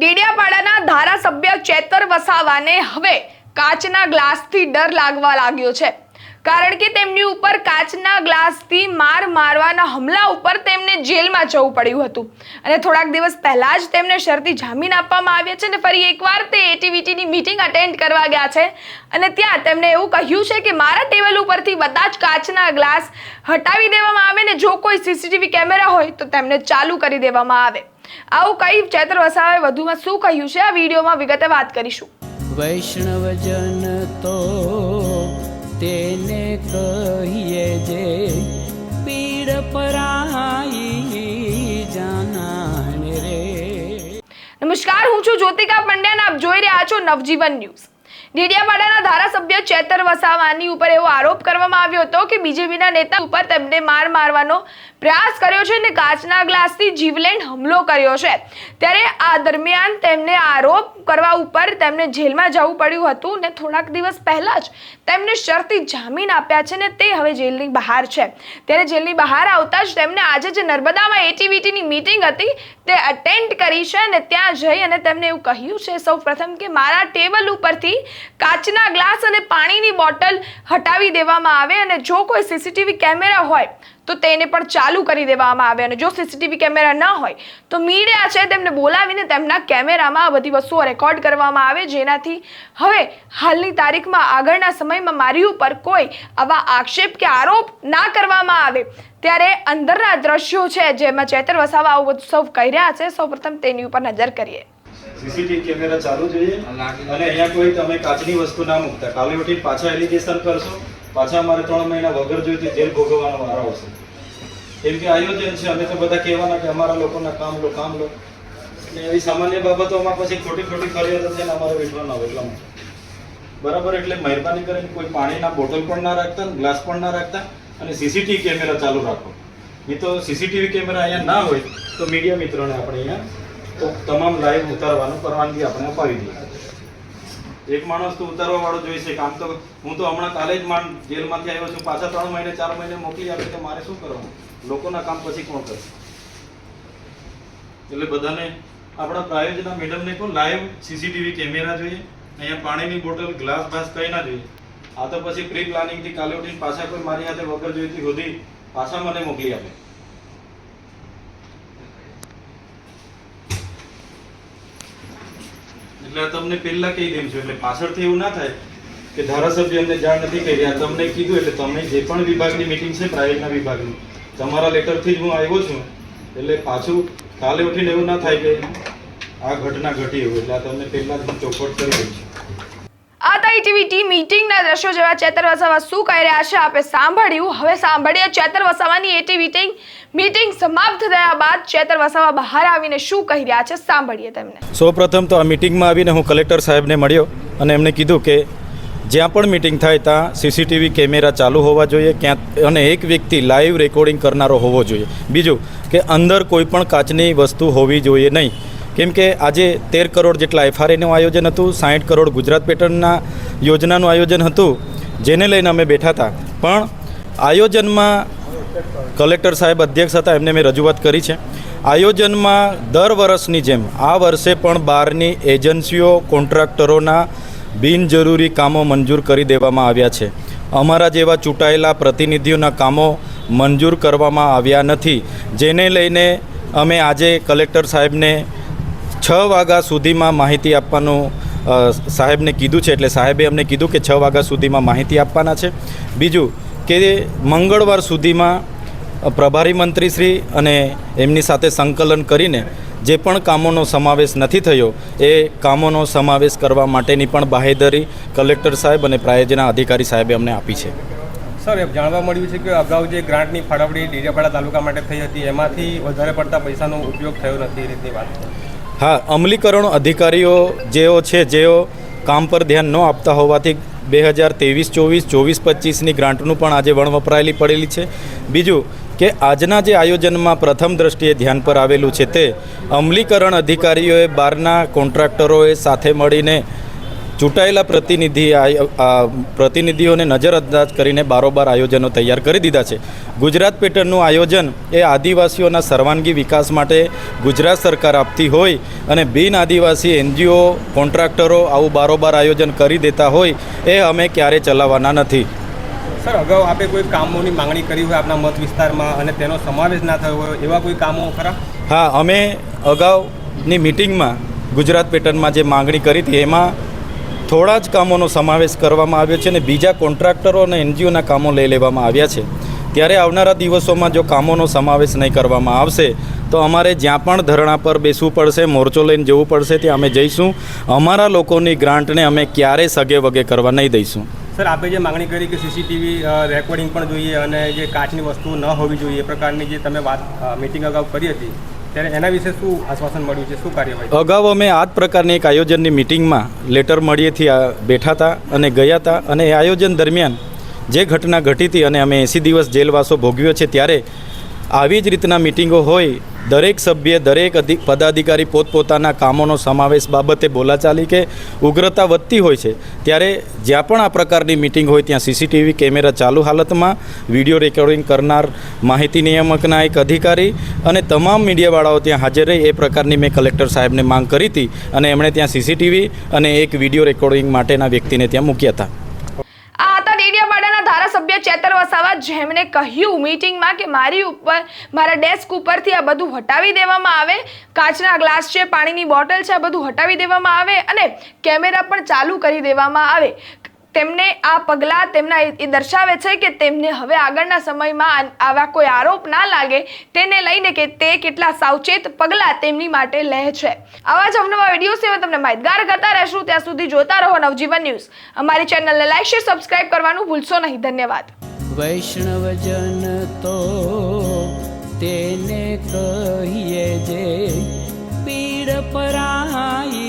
ડેડિયાપાડાના ધારાસભ્ય ચેતર વસાવાને હવે કાચના ગ્લાસથી ડર લાગવા લાગ્યો છે. કારણ કે તેમની ઉપર કાચના ગ્લાસથી માર મારવાના હમલા ઉપર તેમને જેલમાં જવું પડ્યું હતું. અને થોડાક દિવસ પહેલાં જ તેમને શરતી જામીન આપવામાં આવ્યા છે અને ફરી એકવાર તે એટીવીટીની મીટિંગ અટેન્ડ કરવા ગયા છે. અને ત્યાં તેમણે એવું કહ્યું છે કે મારા ટેબલ ઉપરથી બધા જ કાચના ગ્લાસ હટાવી દેવામાં આવે ને જો કોઈ સીસીટીવી કેમેરા હોય તો તેમને ચાલુ કરી દેવામાં આવે. આવું કઈ ચૈત્ર વસાવે વધુમાં શું કહ્યું છે? આ વિડીયોમાં વિગતે વાત કરીશું. વૈષ્ણવજન તો તેને કહીએ જે પીડ પરાઈ જાનાને રે. નમસ્કાર હું છું જ્યોતિકા પંડ્યા આપ જોઈ રહ્યા છો નવજીવન ન્યૂઝ. ડેડિયાપાડાના ધારાસભ્ય ચેતર વસાવાની ઉપર એવો આરોપ કરવામાં આવ્યો હતો કે બીજેપીના નેતા ઉપર તેમને માર મારવાનો પ્રયાસ કર્યો છે અને કાચના ગ્લાસથી જીવલેણ હુમલો કર્યો છે. ત્યારે આ દરમિયાન તેમને આરોપ કરવા ઉપર તેમને જેલમાં જવું પડ્યું હતું ને થોડાક દિવસ પહેલાં જ તેમને શરતી જામીન આપ્યા છે ને તે હવે જેલની બહાર છે. ત્યારે જેલની બહાર આવતા જ તેમને આજે જે નર્મદામાં એટીવીટીની મિટિંગ હતી. તે અટેન્ડ કરી છે અને ત્યાં જઈ અને તેમને એવું કહ્યું છે સૌ પ્રથમ કે મારા ટેબલ ઉપરથી કાચના ગ્લાસ અને પાણીની બોટલ હટાવી દેવામાં આવે અને જો કોઈ સીસીટીવી કેમેરા હોય, તો તેને પણ ચાલુ કરી દેવામાં આવે. અને જો સીસીટીવી કેમેરા ન હોય, તો મીડિયા છે તેમને બોલાવીને તેમના કેમેરામાં આ બધી વસ્તુઓ રેકોર્ડ કરવામાં આવે. જેનાથી હવે હાલની તારીખમાં આગળના સમયમાં મારી ઉપર કોઈ આવા આક્ષેપ કે આરોપ ના કરવામાં આવે. ત્યારે અંદરના દ્રશ્યો છે જેમાં ચેતર વસાવા આવું બધું સૌ કહી રહ્યા છે. સૌપ્રથમ તેની ઉપર નજર કરીએ. સીસીટીવી કેમેરા ચાલુ જોઈએ. અને અહીંયા કોઈ તમે કાચની વસ્તુ ના મૂકતા. કાલે ઉઠીને પાછા એલિગેશન કરશો. પાછા અમારે ત્રણ મહિના વગર જોઈતી જેલ ભોગવવાનો વારો આવશે. કેમ કે આયોજન છે અમે તો બધા કહેવાના કે અમારા લોકોના કામ લો કામ લો. એટલે એવી સામાન્ય બાબતોમાં પછી ખોટી ખોટી ફરિયાદો થઈને અમારે વેઠવાનો આવે એટલા બરાબર એટલે મહેરબાની કરીને કોઈ પાણીના બોટલ પણ ના રાખતા ગ્લાસ પણ ના રાખતા અને સીસીટીવી કેમેરા ચાલુ રાખો. નહીં તો સીસીટીવી કેમેરા અહીંયા ના હોય તો મીડિયા મિત્રોને આપણે અહીંયા તો તમામ લાઈવ ઉતારવાનું પરવાનગી આપણે અપાવી દઈએ. એક માણસ તો ઉતારવા વાળો જોઈશે કામ તો હું તો હમણાં કાલે જ માણ જેલમાંથી આવ્યો છું. પાછા ત્રણ મહિને, ચાર મહિને મોકલી આપે તો મારે શું કરવાનું? લોકોના કામ પછી કોણ કરશે એટલે બધાને આપણા પ્રાયોજના મેડમને કહો લાઈવ સીસીટીવી કેમેરા જોઈએ. અહીંયા પાણીની બોટલ, ગ્લાસ બાસ કંઈ ના જોઈએ. આ તો પછી પ્રી પ્લાનિંગથી કાલે ઉઠીને પાછા કોઈ મારી હાથે વગર જોઈતી હોધી પાછા મને મોકલી આપે. એટલે તમને પહેલા કહી દઉં છું એટલે પાછળથી એવું ના થાય કે ધારાસભ્ય અમને જાણ નથી કરી. આ તમને કીધું, એટલે તમે જે પણ વિભાગની મિટિંગ છે પ્રાઇવેટના વિભાગની, તમારા લેટરથી જ હું આવ્યો છું, એટલે પાછું કાલે ઉઠીને એવું ના થાય કે આ ઘટના ઘટી એવું એટલે આ તમને પહેલાં જ હું ચોખવટ કરી દઉં છું એટીવીટી મીટિંગના દ્રશ્યો જેવા ચેતર વસાવા શું કહી રહ્યા છે આપે સાંભળ્યું. હવે સાંભળીએ ચેતર વસાવાની એટીવીટી મીટિંગ સમાપ્ત થયા બાદ ચેતર વસાવા બહાર આવીને શું કહી રહ્યા છે સાંભળીએ તેમને. સૌપ્રથમ તો આ મીટિંગમાં આવીને હું કલેક્ટર સાહેબને મળ્યો અને એમણે કીધું કે જ્યાં પણ મીટિંગ થાય ત્યાં સીસીટીવી કેમેરા ચાલુ હોવા જોઈએ, ક્યાં અને એક વ્યક્તિ લાઈવ રેકોર્ડિંગ કરનારો હોવો જોઈએ. બીજું કે અંદર કોઈ પણ કાચની વસ્તુ હોવી જોઈએ નહીં. કેમ કે આજે તેર કરોડ જેટલા એફઆરએનું આયોજન હતું સાઠ કરોડ ગુજરાત પેટર્નના યોજનાનું આયોજન હતું, જેને લઈને અમે બેઠા હતા. પણ આયોજનમાં કલેક્ટર સાહેબ અધ્યક્ષ હતા, એમને મેં રજૂઆત કરી છે. આયોજનમાં દર વર્ષની જેમ, આ વર્ષે પણ બહારની એજન્સીઓ, કોન્ટ્રાક્ટરોના બિનજરૂરી કામો મંજૂર કરી દેવામાં આવ્યા છે. અમારા જેવા ચૂંટાયેલા પ્રતિનિધિઓના કામો મંજૂર કરવામાં આવ્યા નથી. જેને લઈને અમે આજે કલેક્ટર સાહેબને છ વાગ્યા સુધીમાં માહિતી આપવાનું સાહેબને કીધું છે એટલે સાહેબે અમને કીધું કે છ વાગ્યા સુધીમાં માહિતી આપવાના છે. બીજું કે મંગળવાર સુધીમાં પ્રભારી મંત્રીશ્રી અને એમની સાથે સંકલન કરીને જે પણ કામોનો સમાવેશ નથી થયો, એ કામોનો સમાવેશ કરવા માટેની પણ બાહેધરી કલેક્ટર સાહેબ અને પ્રાયોજના અધિકારી સાહેબે અમને આપી છે. સર, એમ જાણવા મળ્યું છે કે અગાઉ જે ગ્રાન્ટની ફાળવણી ડેડિયાપાડા તાલુકા માટે થઈ હતી, એમાંથી વધારે પડતા પૈસાનો ઉપયોગ થયો નથી એ રીતની વાત હા, અમલીકરણ અધિકારીઓ જેઓ છે, જેઓ કામ પર ધ્યાન ન આપતા હોવાથી બે હજાર ત્રેવીસ, ચોવીસ ચોવીસ, પચીસની ગ્રાન્ટનું પણ આજે વણ વપરાયેલી પડેલી છે. બીજું કે આજના જે આયોજનમાં પ્રથમ દ્રષ્ટિએ ધ્યાન પર આવેલું છે તે અમલીકરણ અધિકારીઓએ બહારના કોન્ટ્રાક્ટરોએ સાથે મળીને ચૂંટાયેલા પ્રતિનિધિ પ્રતિનિધિઓને નજરઅંદાજ કરીને બારોબાર આયોજનો તૈયાર કરી દીધા છે. ગુજરાત પેટર્નનું આયોજન એ આદિવાસીઓના સર્વાંગી વિકાસ માટે ગુજરાત સરકાર આપતી હોય અને બિન આદિવાસી એનજીઓ કોન્ટ્રાક્ટરો આવું બારોબાર આયોજન કરી દેતા હોય એ અમે ક્યારે ચલાવવાના નથી. સર અગાઉ આપે કોઈ કામોની માંગણી કરી હોય આપના મત વિસ્તારમાં અને તેનો સમાવેશ ના થયો હોય એવા કોઈ કામો ખરા? હા અમે અગાઉની મિટિંગમાં ગુજરાત પેટર્નમાં જે માંગણી કરી હતી એમાં થોડા જ કામોનો સમાવેશ કરવામાં આવ્યો છે અને બીજા કોન્ટ્રાક્ટરો અને એનજીઓના કામો લઈ લેવામાં આવ્યા છે. ત્યારે આવનારા દિવસોમાં જો કામોનો સમાવેશ નહીં કરવામાં આવશે, તો અમારે જ્યાં પણ ધરણા પર બેસવું પડશે, મોરચો લઈને જવું પડશે, ત્યાં અમે જઈશું. અમારા લોકોની ગ્રાન્ટને અમે ક્યારેય સગે વગે કરવા નહીં દઈશું. સર, આપે જે માંગણી કરી કે સીસીટીવી રેકોર્ડિંગ પણ જોઈએ અને જે કાચની વસ્તુ ન હોવી જોઈએ, એ પ્રકારની જે તમે વાત મિટિંગ અગાઉ કરી હતી ત્યારે એના વિશે શું આશ્વાસન મળ્યું છે? શું કાર્યવાહી અગાઉ અમે આ જ પ્રકારની એક આયોજનની મિટિંગમાં લેટર મળીએથી બેઠા હતા અને ગયા હતા અને એ આયોજન દરમિયાન જે ઘટના ઘટી હતી અને અમે એંસી દિવસ જેલવાસો ભોગવ્યો છે, ત્યારે આવી જ રીતના મિટિંગો હોય દરેક સભ્ય, દરેક પદાધિકારી પોતપોતાના કામોનો સમાવેશ બાબતે બોલાચાલી કે ઉગ્રતા વધતી હોય છે, ત્યારે જ્યાં પણ આ પ્રકારની મિટિંગ હોય ત્યાં સીસીટીવી કેમેરા ચાલુ હાલતમાં, વીડિયો રેકોર્ડિંગ કરનાર માહિતી નિયામકના એક અધિકારી અને તમામ મીડિયાવાળાઓ ત્યાં હાજર રહી, એ પ્રકારની મેં કલેક્ટર સાહેબને માંગ કરી હતી અને એમણે ત્યાં સીસીટીવી અને એક વીડિયો રેકોર્ડિંગ માટેના વ્યક્તિને ત્યાં મૂક્યા હતા. ચેતર વસાવા જેમણે કહ્યું મીટિંગમાં કે મારી ઉપર, મારા ડેસ્ક ઉપરથી આ બધું હટાવી દેવામાં આવે. કાચના ગ્લાસ છે, પાણીની બોટલ છે, આ બધું હટાવી દેવામાં આવે અને કેમેરા પણ ચાલુ કરી દેવામાં આવે. તેમને આ પગલાં તેમના એ દર્શાવે છે કે તેમને હવે આગળના સમયમાં આવા કોઈ આરોપ ના લાગે તેને લઈને કે તે કેટલા સાવચેત પગલાં તેમની માટે લે છે. આવા જ અવનવા વીડિયો સેવા તમને માહિતગાર કરતા રહેશું. ત્યાં સુધી જોતા રહો નવજીવન ન્યૂઝ. અમારી ચેનલને લાઈક, શેર, સબસ્ક્રાઇબ કરવાનું ભૂલશો નહીં. ધન્યવાદ. વૈષ્ણવજન તો તેને કહીએ જે પીડ પરાઈ